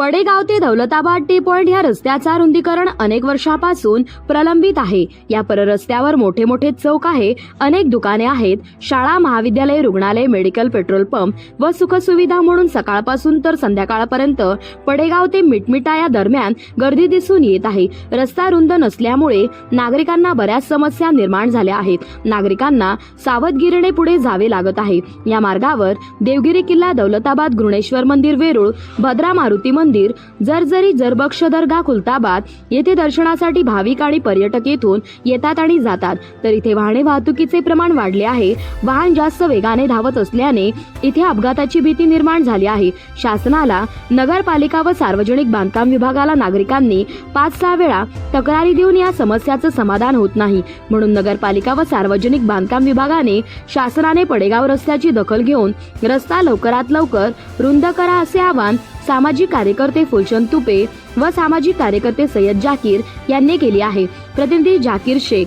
पडेगाव ते Daulatabad T point या रस्त्याचा रुंदीकरण अनेक वर्षापासून प्रलंबित आहे. या पररस्त्यावर मोठे मोठे चौक आहे. अनेक दुकाने आहेत. शाळा महाविद्यालय रुग्णालय मेडिकल पेट्रोल पंप व सुखसुविधा म्हणून सकाळपासून तर संध्याकाळपर्यंत पडेगाव ते मिटमिटा या दरम्यान गर्दी दिसून येत आहे. रस्ता रुंद नसल्यामुळे नागरिकांना बऱ्याच समस्या निर्माण झाल्या आहेत. नागरिकांना सावधगिरीने पुढे जावे लागत आहे. या मार्गावर देवगिरी किल्ला दौलताबाद गृणेश्वर मंदिर वेरूळ भद्रा मारुती मंदिर मंदिर जरजरी जरबक्ष दर्गा कुलताबाद येथे दर्शनासाठी भाविक आणि पर्यटक येथून येतात आणि जातात. तर इथे वाहने वाहतुकीचे प्रमाण वाढले आहे. वाहन जास्त वेगाने धावत असल्याने इथे अपघाताची भीती निर्माण झाली आहे. शासनाला नगरपालिका व सार्वजनिक बांधकाम विभागाला नागरिकांनी पाच सहा वेळा तक्रारी देऊन या समस्याचं समाधान होत नाही. म्हणून नगरपालिका व सार्वजनिक बांधकाम विभागाने शासनाने पडेगाव रस्त्याची दखल घेऊन रस्ता लवकरात लवकर रुंद करा असे आवाहन सामाजिक कार्यकर्ते फुलचंद तुपे व सामाजिक कार्यकर्ते सय्यद जाकीर यांनी केले आहे. प्रतिनिधी जाकीर शेख.